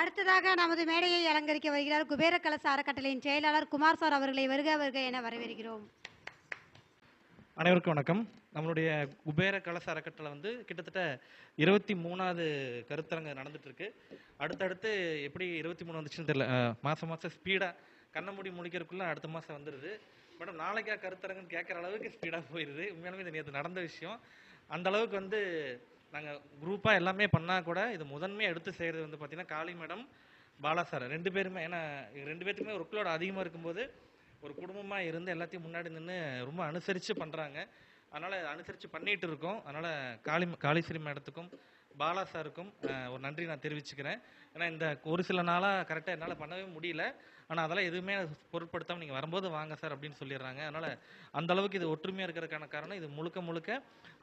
அடுத்ததாக நமது மேடையை அலங்கரிக்க வருகிறார் குபேர கலச அறக்கட்டளையின் செயலாளர் குமார் சார் அவர்களை வருக வருக என வரவேற்கிறோம். அனைவருக்கும் வணக்கம். நம்மளுடைய குபேர கலச அறக்கட்டளை வந்து கிட்டத்தட்ட இருபத்தி மூணாவது கருத்தரங்கு நடந்துட்டு இருக்கு அடுத்தடுத்து எப்படி இருபத்தி மூணு வந்துச்சுன்னு தெரியல. மாதம் மாசம் மாசம் ஸ்பீடா கண்ண மூடி முடிக்கிறதுக்குள்ள அடுத்த மாசம் வந்துடுது. மேடம் நாளைக்கா கருத்தரங்குன்னு கேட்குற அளவுக்கு ஸ்பீடாக போயிடுது உண்மையாலுமே இது நேற்று நடந்த விஷயம். அந்த அளவுக்கு வந்து நாங்கள் குரூப்பாக எல்லாமே பண்ணால் கூட இது முதன்மையாக எடுத்து செய்கிறது வந்து பார்த்திங்கன்னா காளி மேடம் பாலா சார் ரெண்டு பேருமே ஏன்னா ரெண்டு பேர்த்துக்குமே ஒரு ஒர்க்லோட் அதிகமாக இருக்கும்போது ஒரு குடும்பமாக இருந்து எல்லாத்தையும் முன்னாடி நின்று ரொம்ப அனுசரித்து பண்ணுறாங்க அதனால் அனுசரித்து பண்ணிகிட்டு இருக்கோம். அதனால் காளி காளிஸ்ரீ மேடத்துக்கும் பாலா சாருக்கும் ஒரு நன்றி நான் தெரிவிச்சுக்கிறேன். ஏன்னா இந்த ஒரு சில நாளாக கரெக்டாக என்னால் பண்ணவே முடியல. ஆனால் அதெல்லாம் எதுவுமே பொருட்படுத்தாமல் நீங்கள் வரும்போது வாங்க சார் அப்படின்னு சொல்லிடுறாங்க. அதனால் அந்த அளவுக்கு இது ஒற்றுமையாக இருக்கிறதுக்கான காரணம் இது முழுக்க முழுக்க.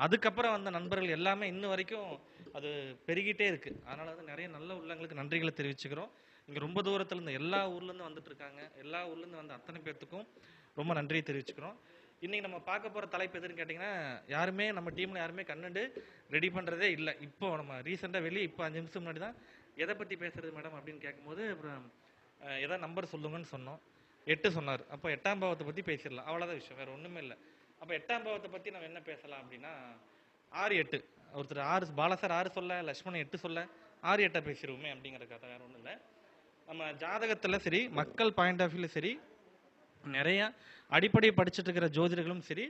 அதுக்கப்புறம் வந்த நண்பர்கள் எல்லாமே இன்ன வரைக்கும் அது பெருகிட்டே இருக்குது அதனால் வந்து நிறைய நல்ல உள்ளங்களுக்கு நன்றிகளை தெரிவிச்சுக்கிறோம். இங்கே ரொம்ப தூரத்துலேருந்து எல்லா ஊர்லேருந்து வந்துட்டுருக்காங்க. எல்லா ஊர்லேருந்து வந்த அத்தனை பேர்த்துக்கும் ரொம்ப நன்றியை தெரிவிச்சுக்கிறோம். இன்னைக்கு நம்ம பார்க்க போகிற தலைப்பு எதுன்னு கேட்டிங்கன்னா யாருமே நம்ம டீமில் யாருமே கண்ணுண்டு ரெடி பண்ணுறதே இல்லை. இப்போ நம்ம ரீசெண்டாக வெளியே இப்போ அஞ்சு நிமிஷம் முன்னாடி தான் எதை பற்றி பேசுறது மேடம் அப்படின்னு கேட்கும்போது அப்புறம் ஏதாவது நம்பர் சொல்லுங்கன்னு சொன்னோம். எட்டு சொன்னார். அப்போ எட்டாம் பாவத்தை பற்றி பேசிடலாம். அவ்வளோதான் விஷயம். வேறு ஒன்றுமே இல்லை. அப்போ எட்டாம் பாவத்தை பற்றி நம்ம என்ன பேசலாம் அப்படின்னா ஆறு எட்டு. ஒருத்தர் ஆறு பாலா சார் ஆறு சொல்ல லக்ஷ்மணன் எட்டு சொல்ல ஆறு எட்டை பேசிடுவோமே அப்படிங்கிற கதை வேறு ஒன்றும் இல்லை. நம்ம ஜாதகத்தில் சரி மக்கள் பாயிண்ட் ஆஃப் வியூவில் சரி நிறையா அடிப்படை படிச்சுட்டு இருக்கிற ஜோதிடர்களும் சரி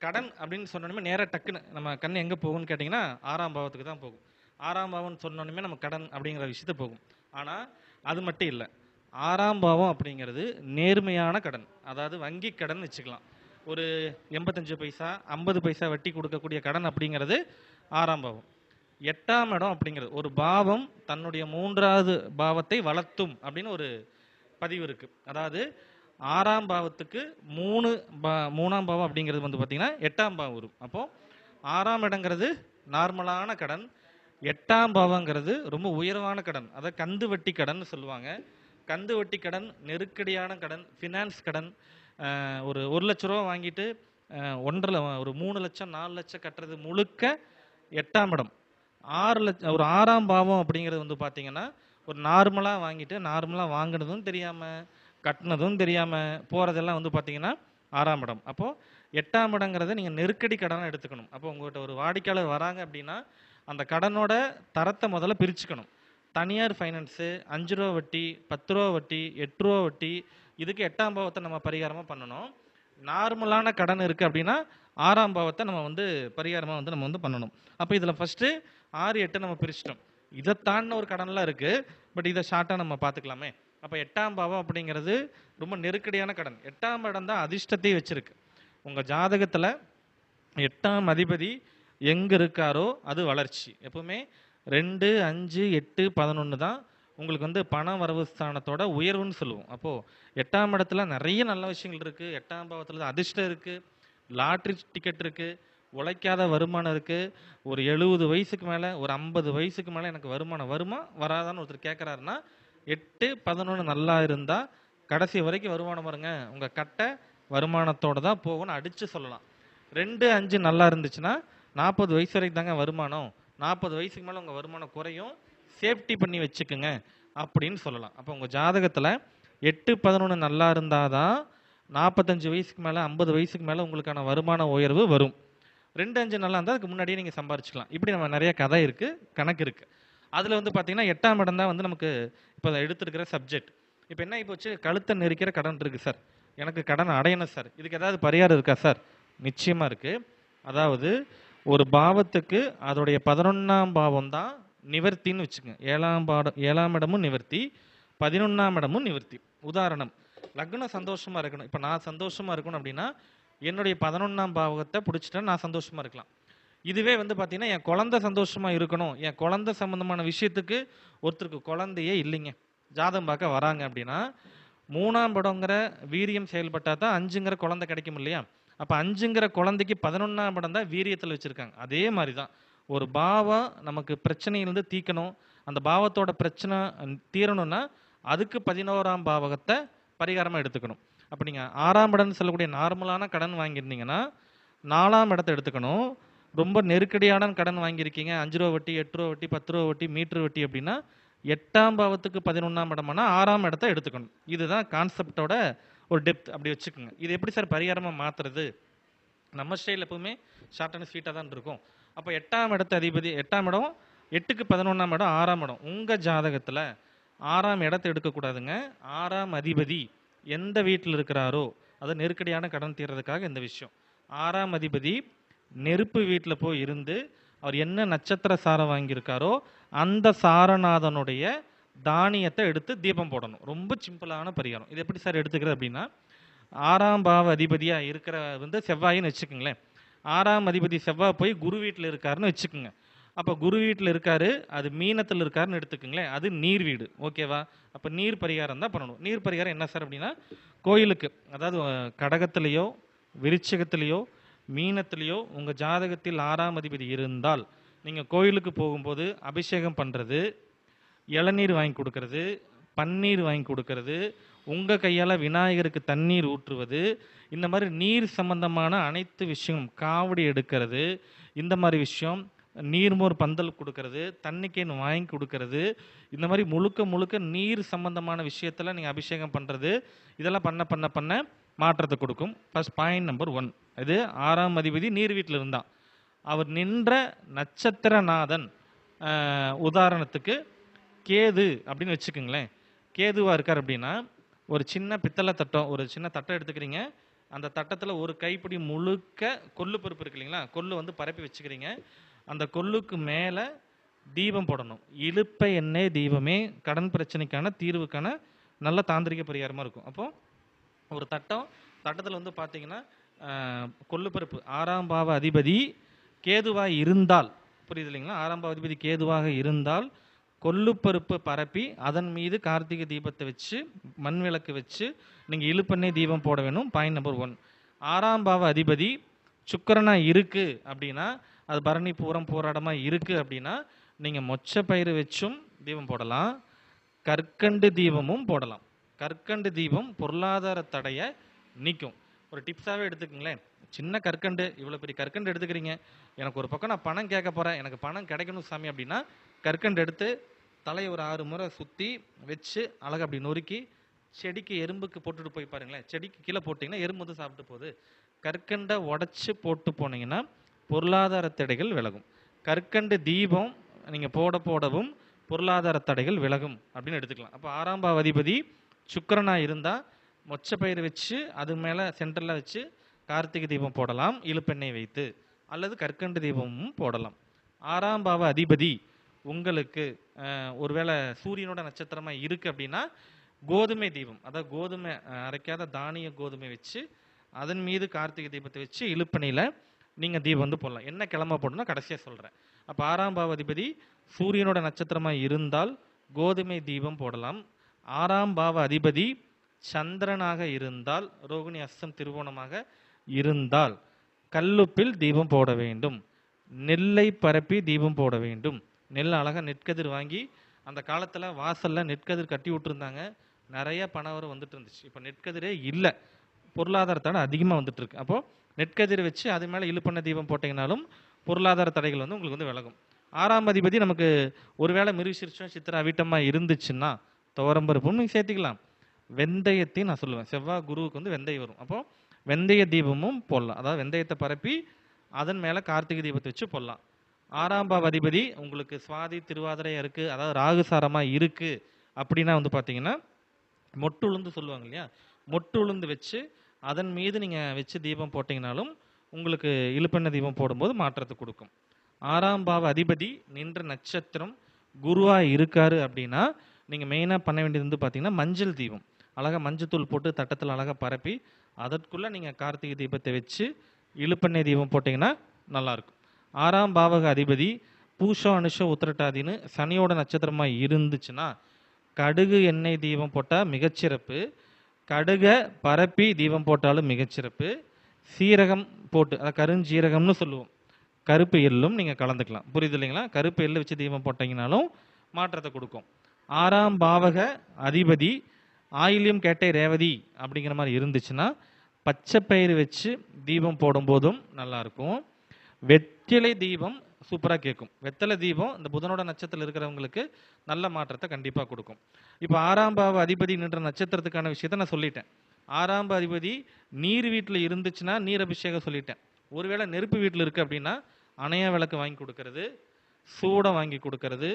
கடன் அப்படின்னு சொன்னோடனே நேராக டக்குன்னு நம்ம கண் எங்கே போகும்னு கேட்டிங்கன்னா ஆறாம் பாவத்துக்கு தான் போகும். ஆறாம் பாவம்னு சொன்னோமே நம்ம கடன் அப்படிங்கிற விஷயத்த போகும். ஆனால் அது மட்டும் இல்லை. ஆறாம் பாவம் அப்படிங்கிறது நேர்மையான கடன். அதாவது வங்கி கடன் வச்சுக்கலாம். ஒரு எண்பத்தஞ்சு பைசா ஐம்பது பைசா வட்டி கொடுக்கக்கூடிய கடன் அப்படிங்கிறது ஆறாம் பாவம். எட்டாம் இடம் அப்படிங்கிறது ஒரு பாவம் தன்னுடைய மூன்றாவது பாவத்தை வளர்த்தும் அப்படின்னு ஒரு பதிவு இருக்குது அதாவது ஆறாம் பாவத்துக்கு மூணு பா- மூணாம் பாவம் அப்படிங்கிறது வந்து பார்த்தீங்கன்னா எட்டாம் பாவம் வரும். அப்போது ஆறாம் இடங்கிறது நார்மலான கடன் எட்டாம் பாவங்கிறது ரொம்ப உயர்வான கடன். அதை கந்து வட்டி கடன் சொல்லுவாங்க. கந்து வட்டி கடன் நெருக்கடியான கடன் ஃபினான்ஸ் கடன் ஒரு ஒரு லட்ச ரூபா வாங்கிட்டு ஒன்றரை ஒரு மூணு லட்சம் நாலு லட்சம் கட்டுறது முழுக்க எட்டாம் இடம். ஆறு லட்சம் ஒரு ஆறாம் பாவம் அப்படிங்கிறது வந்து பார்த்தீங்கன்னா ஒரு நார்மலாக வாங்கிட்டு நார்மலாக வாங்கினதும் தெரியாமல் கட்டினதும் தெரியாமல் போகிறதெல்லாம் வந்து பார்த்தீங்கன்னா ஆறாம் இடம். அப்போது எட்டாம் இடங்கிறத நீங்கள் நெருக்கடி கடனாக எடுத்துக்கணும். அப்போ உங்கள்கிட்ட ஒரு வாடிக்கையாளர் வராங்க அப்படின்னா அந்த கடனோட தரத்தை முதல்ல பிரிச்சுக்கணும். தனியார் ஃபைனான்ஸு அஞ்சு ரூபா வட்டி பத்து ரூபா வட்டி எட்டு ரூபா வட்டி இதுக்கு எட்டாம் பாவத்தை நம்ம பரிகாரமாக பண்ணணும். நார்மலான கடன் இருக்குது அப்படின்னா ஆறாம் பாவத்தை நம்ம வந்து பரிகாரமாக வந்து நம்ம வந்து பண்ணணும். அப்போ இதில் ஃபஸ்ட்டு ஆறு எட்டு நம்ம பிரிச்சிட்டோம். இதை தாண்டின ஒரு கடன்லாம் இருக்குது பட் இதை ஷார்ட்டாக நம்ம பார்த்துக்கலாமே. அப்போ எட்டாம் பாவம் அப்படிங்கிறது ரொம்ப நெருக்கடியான கடன். எட்டாம் இடம் தான் அதிர்ஷ்டத்தை வச்சுருக்கு. உங்கள் ஜாதகத்தில் எட்டாம் அதிபதி எங்கே இருக்காரோ அது வளர்ச்சி. எப்பவுமே ரெண்டு அஞ்சு எட்டு பதினொன்று தான் உங்களுக்கு வந்து பண வரவு ஸ்தானத்தோட உயர்வுன்னு சொல்லுவோம். அப்போது எட்டாம் இடத்துல நிறைய நல்ல விஷயங்கள் இருக்குது எட்டாம் பாவத்தில் அதிர்ஷ்டம் இருக்குது லாட்ரி டிக்கெட் இருக்குது உழைக்காத வருமானம் இருக்குது ஒரு எழுபது வயசுக்கு மேலே ஒரு ஐம்பது வயசுக்கு மேலே எனக்கு வருமானம் வருமா? வராதான்னு ஒருத்தர் கேட்குறாருன்னா எட்டு பதினொன்று நல்லா இருந்தால் கடைசி வரைக்கும் வருமானம் வருங்க. உங்கள் கட்டை வருமானத்தோடு தான் போகும்னு அடித்து சொல்லலாம். ரெண்டு அஞ்சு நல்லா இருந்துச்சுன்னா நாற்பது வயசு வரைக்கும் தாங்க வருமானம். நாற்பது வயசுக்கு மேலே உங்கள் வருமானம் குறையும். சேஃப்டி பண்ணி வச்சுக்கோங்க அப்படின்னு சொல்லலாம். அப்போ உங்கள் ஜாதகத்தில் எட்டு பதினொன்று நல்லா இருந்தால் தான் நாற்பத்தஞ்சு வயசுக்கு மேலே ஐம்பது வயசுக்கு மேலே உங்களுக்கான வருமான உயர்வு வரும். ரெண்டு அஞ்சு நல்லா இருந்தால் அதுக்கு முன்னாடியே நீங்கள் சம்பாரிச்சிக்கலாம். இப்படி நம்ம நிறைய கதை இருக்குது கணக்கு இருக்குது அதில் வந்து பார்த்தீங்கன்னா எட்டாம் இடம் தான் வந்து நமக்கு இப்போ எடுத்திருக்கிற சப்ஜெக்ட் இப்போ என்ன இப்போ வச்சு கழுத்தை நெரிக்கிற கடன் இருக்குது சார் எனக்கு கடன் அடையணும் சார் இதுக்கு ஏதாவது பரிகாரம் இருக்கா சார் நிச்சயமாக இருக்குது அதாவது ஒரு பாவத்துக்கு அதோடைய பதினொன்றாம் பாவம் தான் நிவர்த்தின்னு வச்சுக்கோங்க. ஏழாம் பாடம் ஏழாம் இடமும் நிவர்த்தி பதினொன்றாம் இடமும் நிவர்த்தி. உதாரணம் லக்னம் சந்தோஷமாக இருக்கணும். இப்போ நான் சந்தோஷமா இருக்கணும் அப்படின்னா என்னுடைய பதினொன்றாம் பாவகத்தை பிடிச்சிட்டா நான் சந்தோஷமாக இருக்கலாம். இதுவே வந்து பார்த்தீங்கன்னா என் குழந்த சந்தோஷமா இருக்கணும். என் குழந்த சம்பந்தமான விஷயத்துக்கு ஒருத்தருக்கு குழந்தையே இல்லைங்க. ஜாதகம் பார்க்க வராங்க அப்படின்னா மூணாம் படங்கிற வீரியம் செயல்பட்டால் தான் அஞ்சுங்கிற குழந்தை கிடைக்கும் இல்லையா அப்போ அஞ்சுங்கிற குழந்தைக்கு பதினொன்றாம் படம் தான் வீரியத்தில் வச்சுருக்காங்க. அதே மாதிரி தான் ஒரு பாவம் நமக்கு பிரச்சனையிலிருந்து தீக்கணும். அந்த பாவத்தோட பிரச்சனை தீரணும்னா அதுக்கு பதினோராம் பாவகத்தை பரிகாரமாக எடுத்துக்கணும். அப்போ நீங்கள் ஆறாம் இடம்னு சொல்லக்கூடிய நார்மலான கடன் வாங்கியிருந்தீங்கன்னா நாலாம் இடத்த எடுத்துக்கணும். ரொம்ப நெருக்கடியான கடன் வாங்கியிருக்கீங்க. அஞ்சு ரூபா வட்டி எட்டு ரூபா வட்டி பத்து ரூபா வட்டி மீட்டர் வட்டி அப்படின்னா எட்டாம் பாவத்துக்கு பதினொன்றாம் இடமானா ஆறாம் இடத்த எடுத்துக்கணும். இதுதான் கான்செப்டோட ஒரு டெப்த் அப்படி வச்சுக்கோங்க. இது எப்படி சார் பரிகாரமாக மாற்றுறது நம்ம ஸ்டைல் எப்பவுமே ஷார்ட் அண்ட் ஸ்வீட்டாக தான் இருக்கும். அப்போ எட்டாம் இடத்து அதிபதி எட்டாம் இடம் எட்டுக்கு பதினொன்றாம் இடம் ஆறாம் இடம். உங்கள் ஜாதகத்தில் ஆறாம் இடத்தை எடுக்கக்கூடாதுங்க ஆறாம் அதிபதி எந்த வீட்டில் இருக்கிறாரோ அது நெருக்கடியான கடன் தீர்றதுக்காக இந்த விஷயம். ஆறாம் அதிபதி நெருப்பு வீட்டில் போய் இருந்து அவர் என்ன நட்சத்திர சாரம் வாங்கியிருக்காரோ அந்த சாரநாதனுடைய தானியத்தை எடுத்து தீபம் போடணும். ரொம்ப சிம்பிளான பரிகாரம். இது எப்படி சார் எடுத்துக்கிறது அப்படின்னா ஆறாம் பாவ அதிபதியாக இருக்கிற வந்து செவ்வாயின்னு வச்சுக்கோங்களேன். ஆறாம் அதிபதி செவ்வாய் போய் குரு வீட்டில் இருக்காருன்னு வச்சுக்கோங்க. அப்போ குரு வீட்டில் இருக்காரு அது மீனத்தில் இருக்காருன்னு எடுத்துக்கோங்களேன். அது நீர் வீடு. ஓகேவா அப்போ நீர் பரிகாரம் தான் பண்ணணும். நீர் பரிகாரம் என்ன சார் அப்படின்னா கோயிலுக்கு அதாவது கடகத்திலேயோ விருச்சகத்திலேயோ மீனத்திலேயோ உங்கள் ஜாதகத்தில் ஆறாம் அதிபதி இருந்தால் நீங்கள் கோயிலுக்கு போகும்போது அபிஷேகம் பண்ணுறது இளநீர் வாங்கி கொடுக்கறது பன்னீர் வாங்கி கொடுக்கறது உங்கள் கையால் விநாயகருக்கு தண்ணீர் ஊற்றுவது இந்த மாதிரி நீர் சம்பந்தமான அனைத்து விஷயம் காவடி எடுக்கிறது இந்த மாதிரி விஷயம் நீர்மோர் பந்தல் கொடுக்கறது தண்ணிக்கேன் வாங்கி கொடுக்கறது இந்த மாதிரி முழுக்க முழுக்க நீர் சம்பந்தமான விஷயத்தில் நீங்கள் அபிஷேகம் பண்ணுறது இதெல்லாம் பண்ண பண்ண பண்ண மாற்றத்தை கொடுக்கும். ஃபஸ்ட் பாயிண்ட் நம்பர் ஒன் இது ஆறாம் அதிபதி நீர் வீட்டில் இருந்தான். அவர் நின்ற நட்சத்திரநாதன் உதாரணத்துக்கு கேது அப்படின்னு வச்சுக்கோங்களேன். கேதுவாக இருக்கார் அப்படின்னா ஒரு சின்ன பித்தளை தட்டம் ஒரு சின்ன தட்டம் எடுத்துக்கிறீங்க. அந்த தட்டத்தில் ஒரு கைப்பிடி முழுக்க கொள்ளு பருப்பு இருக்கு இல்லைங்களா? கொள்ளு வந்து பரப்பி வச்சுக்கிறீங்க. அந்த கொள்ளுக்கு மேலே தீபம் போடணும். இழுப்பை எண்ணெய் தீபமே கடன் பிரச்சனைக்கான தீர்வுக்கான நல்ல தாந்திரிக பரிகாரமாக இருக்கும். அப்போது ஒரு தட்டம் தட்டத்தில் வந்து பார்த்தீங்கன்னா ஆஹ், கொள்ளுப்பருப்பு ஆறாம் பாவ அதிபதி கேதுவாக இருந்தால் புரியுது இல்லைங்களா? ஆறாம் பாவ அதிபதி கேதுவாக இருந்தால் கொள்ளுப்பருப்பு பரப்பி அதன் மீது கார்த்திகை தீபத்தை வச்சு மண் விளக்கு வச்சு நீங்கள் இழுப்பண்ணே தீபம் போட வேணும். பாயிண்ட் நம்பர் ஒன் ஆறாம் பாவ அதிபதி சுக்கரனாக இருக்குது அப்படின்னா அது பரணி பூரம் போராடமாக இருக்குது அப்படின்னா நீங்கள் மொச்ச பயிறு வச்சும் தீபம் போடலாம். கற்கண்டு தீபமும் போடலாம். கற்கண்டு தீபம் பொருளாதார தடையை நீக்கும். ஒரு டிப்ஸாகவே எடுத்துக்கங்களேன். சின்ன கற்கண்டு இவ்வளோ பெரிய கற்கண்டு எடுத்துக்கிறீங்க. எனக்கு ஒரு பக்கம் நான் பணம் கேட்க போகிறேன் எனக்கு பணம் கிடைக்கணும் சாமி அப்படின்னா கற்கண்டு எடுத்து தலையை ஒரு ஆறு முறை சுற்றி வச்சு அழகாக அப்படி நொறுக்கி செடிக்கு எறும்புக்கு போட்டுட்டு போய் பாருங்களேன். செடிக்கு கீழே போட்டிங்கன்னா எறும்பு வந்து சாப்பிட்டு போகுது. கற்கண்டை உடச்சி போட்டு போனீங்கன்னா பொருளாதார தடைகள் விலகும். கற்கண்டு தீபம் நீங்கள் போட போடவும் பொருளாதார தடைகள் விலகும் அப்படின்னு எடுத்துக்கலாம். அப்போ ஆறாம் பாவ அதிபதி இருந்தால் மொச்சை பயிர் வச்சு அது மேலே சென்டரில் வச்சு கார்த்திகை தீபம் போடலாம் இழுப்பெண்ணெய் வைத்து. அல்லது கற்கண்டு தீபமும் போடலாம். ஆறாம் பாவ அதிபதி உங்களுக்கு ஒருவேளை சூரியனோட நட்சத்திரமா இருக்கு அப்படின்னா கோதுமை தீபம். அதாவது கோதுமை அரைக்காத தானிய கோதுமை வச்சு அதன் மீது கார்த்திகை தீபத்தை வச்சு இழுப்பணியில் நீங்கள் தீபம் வந்து போடலாம். என்ன கிழமை போடணும்னா கடைசியாக சொல்கிறேன் அப்போ ஆறாம் பாவாதிபதி சூரியனோட நட்சத்திரமாக இருந்தால் கோதுமை தீபம் போடலாம். ஆறாம் பாவ அதிபதி சந்திரனாக இருந்தால் ரோகிணி அஸ்தம் திருவோணமாக இருந்தால் கல்லுப்பில் தீபம் போட வேண்டும். நெல்லை பரப்பி தீபம் போட வேண்டும். நெல் அழகாக நெற்கதிர் வாங்கி அந்த காலத்தில் வாசலில் நெற்கதிர் கட்டி விட்டுருந்தாங்க. நிறைய பணவரம் வந்துட்டு இருந்துச்சு. இப்போ நெற்கதிரே இல்லை. பொருளாதார தடை அதிகமாக வந்துட்டு இருக்கு. அப்போது நெற்கதிர் வச்சு அது மேலே இழுப்பண்ண தீபம் போட்டிங்கனாலும் பொருளாதார தடைகள் வந்து உங்களுக்கு வந்து விலகும். ஆறாம் அதிபதி நமக்கு ஒருவேளை மிருசிருச்சம் சித்திரா வீட்டமாக இருந்துச்சுன்னா துவரம்பருப்பும் நீங்கள் சேர்த்துக்கலாம். வெந்தயத்தையும் நான் சொல்லுவேன். செவ்வாய் குருவுக்கு வந்து வெந்தயம் வரும். அப்போது வெந்தய தீபமும் போடலாம். அதாவது வெந்தயத்தை பரப்பி அதன் மேலே கார்த்திகை தீபத்தை வச்சு போடலாம். ஆறாம் பாவ அதிபதி உங்களுக்கு சுவாதி திருவாதிரையாக இருக்குது அதாவது ராகுசாரமாக இருக்குது அப்படின்னா வந்து பார்த்தீங்கன்னா மொட்டு உளுந்து சொல்லுவாங்க இல்லையா? மொட்டு உளுந்து வச்சு அதன் மீது நீங்கள் வச்சு தீபம் போட்டிங்கனாலும் உங்களுக்கு இழுப்பெண்ணெய் தீபம் போடும்போது மாற்றத்தை கொடுக்கும். ஆறாம் பாவ அதிபதி நின்ற நட்சத்திரம் குருவாக இருக்காரு அப்படின்னா நீங்கள் மெயினாக பண்ண வேண்டியது வந்து பார்த்தீங்கன்னா மஞ்சள் தீபம். அழகாக மஞ்சத்தூள் போட்டு தட்டத்தில் அழகாக பரப்பி அதற்குள்ளே நீங்கள் கார்த்திகை தீபத்தை வச்சு இழுப்பெண்ணெய் தீபம் போட்டிங்கன்னா நல்லாயிருக்கும் ஆறாம் பாவக அதிபதி பூஷம் அனுஷ உத்திரட்டாதின்னு சனியோட நட்சத்திரமாக இருந்துச்சுன்னா கடுகு எண்ணெய் தீபம் போட்டால் மிகச்சிறப்பு. கடுகை பரப்பி தீபம் போட்டாலும் மிகச்சிறப்பு. சீரகம் போட்டு அதாவது கருஞ்சீரகம்னு சொல்லுவோம். கருப்பு எள்ளும் நீங்கள் கலந்துக்கலாம். புரியுது இல்லைங்களா? கருப்பு எள்ளு வச்சு தீபம் போட்டிங்கனாலும் மாற்றத்தை கொடுக்கும். ஆறாம் பாவக அதிபதி ஆயிலியம் கேட்டை ரேவதி அப்படிங்கிற மாதிரி இருந்துச்சுன்னா பச்சை பயிறு வச்சு தீபம் போடும்போதும் நல்லாயிருக்கும் வெட் வெற்றிலை தீபம் சூப்பராக கேட்கும் வெத்தலை தீபம் இந்த புதனோட நட்சத்திரத்தில் இருக்கிறவங்களுக்கு நல்ல மாற்றத்தை கண்டிப்பாக கொடுக்கும். இப்போ ஆறாம் பாவ அதிபதி நின்ற நட்சத்திரத்துக்கான விஷயத்த நான் சொல்லிட்டேன். ஆறாம் அதிபதி நீர் வீட்டில் இருந்துச்சுன்னா நீர் அபிஷேகம் சொல்லிட்டேன். ஒருவேளை நெருப்பு வீட்டில் இருக்குது அப்படின்னா அணைய விளக்கு வாங்கி கொடுக்கறது சூடம் வாங்கி கொடுக்கறது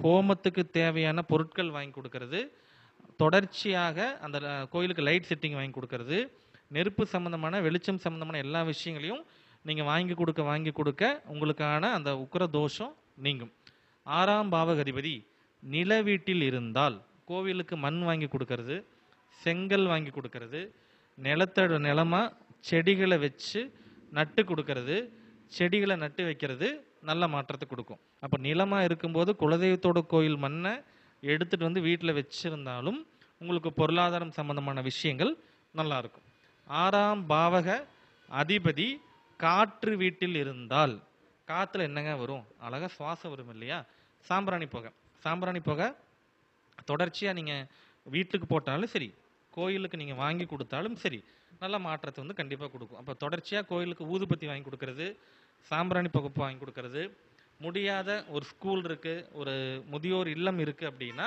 ஹோமத்துக்கு தேவையான பொருட்கள் வாங்கி கொடுக்கறது தொடர்ச்சியாக அந்த கோயிலுக்கு லைட் செட்டிங் வாங்கி கொடுக்கறது நெருப்பு சம்மந்தமான வெளிச்சம் சம்மந்தமான எல்லா விஷயங்களையும் நீங்கள் வாங்கி கொடுக்க வாங்கி கொடுக்க உங்களுக்கான அந்த உக்கிர தோஷம் நீங்கும். ஆறாம் பாவகதிபதி நில வீட்டில் இருந்தால் கோவிலுக்கு மண் வாங்கி கொடுக்கறது செங்கல் வாங்கி கொடுக்கறது நிலத்தோட நிலமாக செடிகளை வச்சு நட்டு கொடுக்கறது செடிகளை நட்டு வைக்கிறது நல்ல மாற்றத்தை கொடுக்கும். அப்போ நிலமாக இருக்கும்போது குலதெய்வத்தோட கோயில் மண்ணை எடுத்துட்டு வந்து வீட்டில் வச்சிருந்தாலும் உங்களுக்கு பொருளாதாரம் சம்பந்தமான விஷயங்கள் நல்லாயிருக்கும் ஆறாம் பாவக அதிபதி காற்று வீட்டில் இருந்தால் காற்றுல என்னங்க வரும்? அழகாக சுவாசம் வரும் இல்லையா? சாம்பிராணி புகை. சாம்பிராணி புகை தொடர்ச்சியாக நீங்கள் வீட்டுக்கு போட்டாலும் சரி கோயிலுக்கு நீங்கள் வாங்கி கொடுத்தாலும் சரி நல்ல மாற்றத்தை வந்து கண்டிப்பாக கொடுக்கும். அப்போ தொடர்ச்சியாக கோயிலுக்கு ஊதுபத்தி வாங்கி கொடுக்கறது சாம்பிராணி புகப்பு வாங்கி கொடுக்கறது முடியாத ஒரு ஸ்கூல் இருக்குது ஒரு முதியோர் இல்லம் இருக்குது அப்படின்னா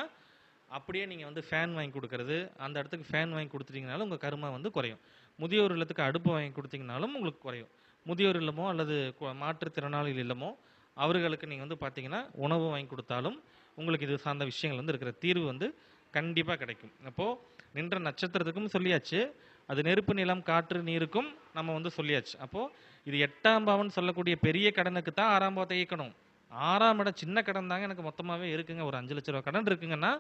அப்படியே நீங்கள் வந்து ஃபேன் வாங்கி கொடுக்கறது அந்த இடத்துக்கு ஃபேன் வாங்கி கொடுத்துட்டிங்கனாலும் உங்கள் கருமா வந்து குறையும். முதியோர் இல்லத்துக்கு அடுப்பு வாங்கி கொடுத்தீங்கனாலும் உங்களுக்கு குறையும். முதியோர் இல்லமோ அல்லது மாற்றுத்திறனாளிகள் இல்லமோ அவர்களுக்கு நீங்கள் வந்து பார்த்தீங்கன்னா உணவு வாங்கி கொடுத்தாலும் உங்களுக்கு இது சார்ந்த விஷயங்கள் வந்து இருக்கிற தீர்வு வந்து கண்டிப்பாக கிடைக்கும். அப்போது நின்ற நட்சத்திரத்துக்கும் சொல்லியாச்சு. அது நெருப்பு நிலம் காற்று நீருக்கும் நம்ம வந்து சொல்லியாச்சு. அப்போது இது எட்டாம் பாவம்னு சொல்லக்கூடிய பெரிய கடனுக்கு தான் ஆறாம் பாவத்தை இயக்கணும். ஆறாம் இடம் சின்ன கடன் தாங்க எனக்கு மொத்தமாகவே இருக்குங்க. ஒரு அஞ்சு லட்ச ரூபா கடன் இருக்குங்கன்னா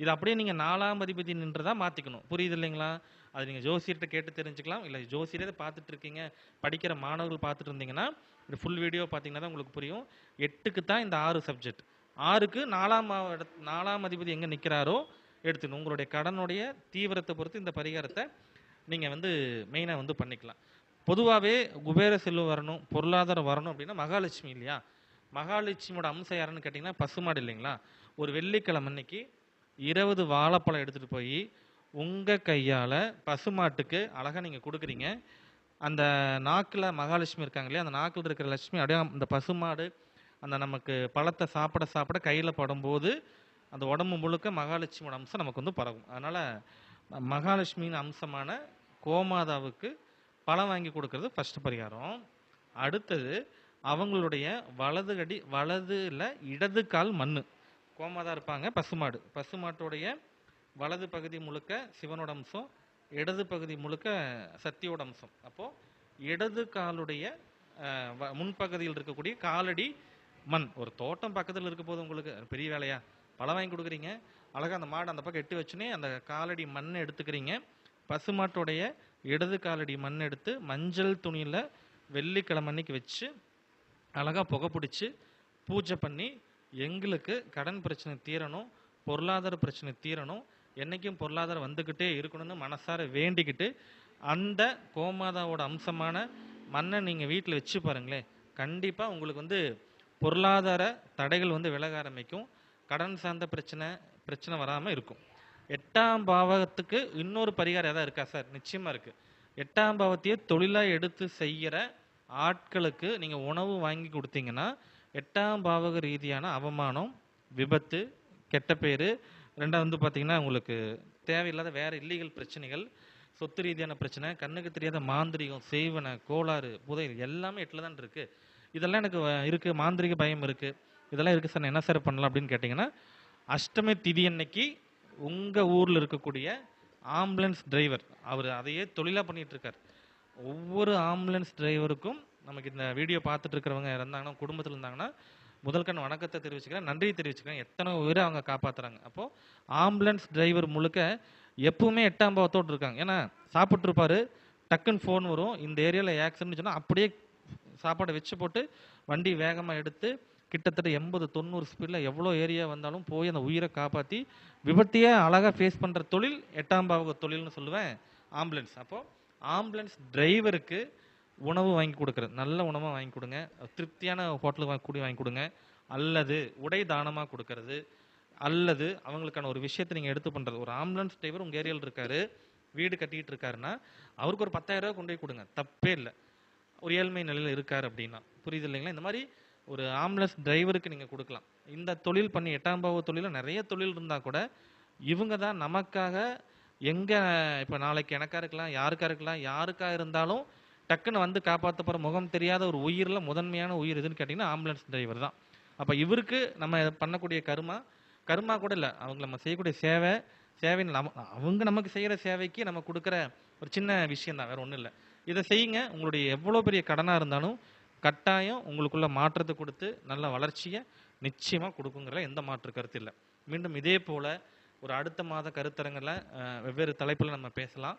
இது அப்படியே நீங்கள் நாலாம் அதிபதி தான் மாற்றிக்கணும் புரியுது இல்லைங்களா? அது நீங்கள் ஜோசியர்கிட்ட கேட்டு தெரிஞ்சுக்கலாம். இல்லை ஜோசியரே பார்த்துட்டு இருக்கீங்க படிக்கிற மாணவர்கள் பார்த்துட்டு இருந்தீங்கன்னா இந்த ஃபுல் வீடியோ பார்த்தீங்கன்னா தான் உங்களுக்கு புரியும். எட்டுக்கு தான் இந்த ஆறு சப்ஜெக்ட் ஆறுக்கு நாலாம் இடத்- நாலாம் அதிபதி எங்கே நிற்கிறாரோ எடுத்துக்கணும். உங்களுடைய கடனுடைய தீவிரத்தை பொறுத்து இந்த பரிகாரத்தை நீங்கள் வந்து மெயினாக வந்து பண்ணிக்கலாம். பொதுவாகவே குபேர செல்வம் வரணும் பொருளாதாரம் வரணும் அப்படின்னா மகாலட்சுமி இல்லையா? மகாலட்சுமியோட அம்சம் யாருன்னு கேட்டிங்கன்னா பசுமாடு இல்லைங்களா? ஒரு வெள்ளிக்கிழமை அன்னைக்கு இருபது வாழைப்பழம் எடுத்துகிட்டு போய் உங்கள் கையால் பசுமாட்டுக்கு அழகாக நீங்கள் கொடுக்குறீங்க. அந்த நாக்கில் மகாலட்சுமி இருக்காங்க இல்லையா? அந்த நாக்கில் இருக்கிற லட்சுமி அப்படியே அந்த பசுமாடு அந்த நமக்கு பழத்தை சாப்பிட சாப்பிட கையில் படும்போது அந்த உடம்பு முழுக்க மகாலட்சுமியோட அம்சம் நமக்கு வந்து பரவும். அதனால் மகாலட்சுமியின் அம்சமான கோமாதாவுக்கு பழம் வாங்கி கொடுக்கறது ஃபஸ்ட்டு பரிகாரம். அடுத்தது அவங்களுடைய வலது அடி வலதுல இடது கால் மண் கோமாதா இருப்பாங்க பசுமாடு. பசுமாட்டுடைய வலது பகுதி முழுக்க சிவனோட அம்சம் இடது பகுதி முழுக்க சக்தியோட அம்சம். அப்போ இடது காலுடைய வ- முன்பகுதியில் இருக்கக்கூடிய காலடி மண். ஒரு தோட்டம் பக்கத்தில் இருக்க போது உங்களுக்கு பெரிய வேலையா? பழம் வாங்கி கொடுக்குறீங்க. அழகாக அந்த மாடு அந்த பக்கம் எட்டு வச்சுனே அந்த காலடி மண்ணை எடுத்துக்கிறீங்க. பசுமாட்டுடைய இடது காலடி மண் எடுத்து மஞ்சள் துணியில் வெள்ளிக்கிழமை அன்னைக்கு வச்சு அழகா புகை பிடிச்சி பூஜை பண்ணி எங்களுக்கு கடன் பிரச்சனை தீரணும் பொருளாதார பிரச்சனை தீரணும் என்னைக்கும் பொருளாதாரம் வந்துக்கிட்டே இருக்கணும்னு மனசார வேண்டிக்கிட்டு அந்த கோமாதாவோட அம்சமான மண்ணை நீங்கள் வீட்டில் வச்சு பாருங்களேன். கண்டிப்பாக உங்களுக்கு வந்து பொருளாதார தடைகள் வந்து விலக ஆரம்பிக்கும். கடன் சார்ந்த பிரச்சனை பிரச்சனை வராமல் இருக்கும். எட்டாம் பாவகத்துக்கு இன்னொரு பரிகாரம் எதாவது இருக்கா சார்? நிச்சயமாக இருக்குது எட்டாம் பாவத்தையே தொழிலாக எடுத்து செய்கிற ஆட்களுக்கு நீங்கள் உணவு வாங்கி கொடுத்தீங்கன்னா எட்டாம் பாவக ரீதியான அவமானம் விபத்து கெட்ட பேர் ரெண்டாவது வந்து பார்த்தீங்கன்னா உங்களுக்கு தேவையில்லாத வேறு இல்லீகல் பிரச்சனைகள் சொத்து ரீதியான பிரச்சனை கண்ணுக்கு தெரியாத மாந்திரிகம் செய்வன கோளாறு புதை எல்லாமே எட்டில் தான் இருக்குது இதெல்லாம் எனக்கு வ- மாந்திரிக பயம் இருக்குது இதெல்லாம் இருக்குது சார் நான் என்ன சார் பண்ணலாம் அப்படின்னு கேட்டிங்கன்னா அஷ்டமி திதி அன்னைக்கு உங்கள் ஊரில் இருக்கக்கூடிய ஆம்புலன்ஸ் டிரைவர் அவர் அதையே தொழிலாக பண்ணிகிட்ருக்கார் ஒவ்வொரு ஆம்புலன்ஸ் டிரைவருக்கும் நமக்கு இந்த வீடியோ பார்த்துட்டு இருக்கிறவங்க இருந்தாங்கன்னா குடும்பத்தில் இருந்தாங்கன்னா முதல் கண் வணக்கத்தை தெரிவிச்சுக்கிறேன் நன்றி தெரிவிச்சுக்கிறேன். எத்தனை உயிரை அவங்க காப்பாத்துறாங்க. அப்போ ஆம்புலன்ஸ் டிரைவர் முழுக்க எப்பவுமே எட்டாம் பாவத்தோடு இருக்காங்க. ஏன்னா சாப்பிட்ருப்பாரு டக்குன்னு ஃபோன் வரும். இந்த ஏரியாவில் ஆக்சிடென்ட் சொன்னால் அப்படியே சாப்பாடை வச்சு போட்டு வண்டி வேகமாக எடுத்து கிட்டத்தட்ட எண்பது தொண்ணூறு ஸ்பீடில் எவ்வளோ ஏரியா வந்தாலும் போய் அந்த உயிரை காப்பாற்றி விபத்தையே அழகாக ஃபேஸ் பண்ணுற தொழில் எட்டாம் பாவக தொழில்னு சொல்லுவேன் ஆம்புலன்ஸ் அப்போது ஆம்புலன்ஸ் டிரைவருக்கு உணவு வாங்கி கொடுக்குறது. நல்ல உணவாக வாங்கி கொடுங்க. திருப்தியான ஹோட்டலுக்கு வாங்கி கூடி வாங்கி கொடுங்க. அல்லது உடை தானமாக கொடுக்கறது. அல்லது அவங்களுக்கான ஒரு விஷயத்தை நீங்கள் எடுத்து பண்ணுறது ஒரு ஆம்புலன்ஸ் டிரைவர் உங்கள் ஏரியாவில் இருக்காரு. வீடு கட்டிட்டு இருக்காருன்னா அவருக்கு ஒரு பத்தாயிரரூவா கொண்டு போய் கொடுங்க. தப்பே இல்லை. ஒரு ஏழ்மை நிலையில் இருக்கார் அப்படின்னா. புரியுது இல்லைங்களா? இந்த மாதிரி ஒரு ஆம்புலன்ஸ் டிரைவருக்கு நீங்கள் கொடுக்கலாம். இந்த தொழில் பண்ணி எட்டாம் பாவ தொழிலில் நிறைய தொழில் இருந்தால் கூட இவங்க தான் நமக்காக எங்கே இப்போ நாளைக்கு எனக்காக இருக்கலாம் யாருக்காக இருக்கலாம் யாருக்கா இருந்தாலும் டக்குன்னு வந்து காப்பாற்ற போகிற முகம் தெரியாத ஒரு உயிரில் முதன்மையான உயிர் எதுன்னு கேட்டிங்கன்னா ஆம்புலன்ஸ் டிரைவர் தான். அப்போ இவருக்கு நம்ம பண்ணக்கூடிய கருமா கருமா கூட இல்லை. அவங்க நம்ம செய்யக்கூடிய சேவை சேவைன்னு நம்ம அவங்க நமக்கு செய்கிற சேவைக்கு நம்ம கொடுக்குற ஒரு சின்ன விஷயம் தான் வேறு ஒன்றும் இல்லை. இதை செய்யுங்க. உங்களுடைய எவ்வளோ பெரிய கடனாக இருந்தாலும் கட்டாயம் உங்களுக்குள்ள மாற்றத்தை கொடுத்து நல்ல வளர்ச்சியை நிச்சயமாக கொடுக்குங்கிற எந்த மாற்று கருத்து இல்லை. மீண்டும் இதே போல் ஒரு அடுத்த மாத கருத்தரங்களை வெவ்வேறு தலைப்பில் நம்ம பேசலாம்.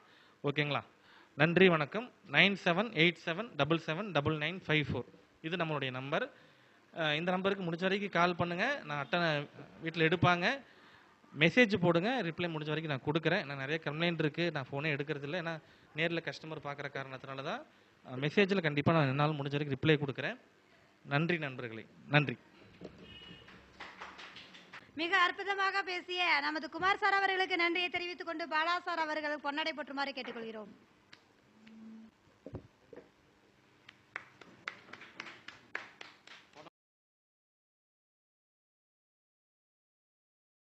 ஓகேங்களா? நன்றி வணக்கம். Nine seven eight seven double seven double nine five four. இது நம்மளுடைய நம்பர். இந்த நம்பருக்கு முடிஞ்ச வரைக்கும் கால் பண்ணுங்கள் நான் அட்டனை வீட்டில் எடுப்பாங்க. மெசேஜ் போடுங்க. ரிப்ளை முடிஞ்ச வரைக்கும் நான் கொடுக்குறேன். நான் நிறைய கம்ப்ளைண்ட் இருக்குது நான் ஃபோனே எடுக்கிறது இல்லை ஏன்னா நேரில் கஸ்டமர் பார்க்குற காரணத்தினால தான் மெசேஜில் கண்டிப்பாக நான் என்னால் முடிஞ்ச வரைக்கும் ரிப்ளை கொடுக்குறேன். நன்றி நண்பர்களே. நன்றி. மிக அற்புதமாக பேசிய நமது குமார் சார் அவர்களுக்கு நன்றியை தெரிவித்துக் கொண்டு பாலா சார் அவர்களுக்கு பொன்னடை போற்றுமாறு கேட்டுக்கொள்கிறோம்.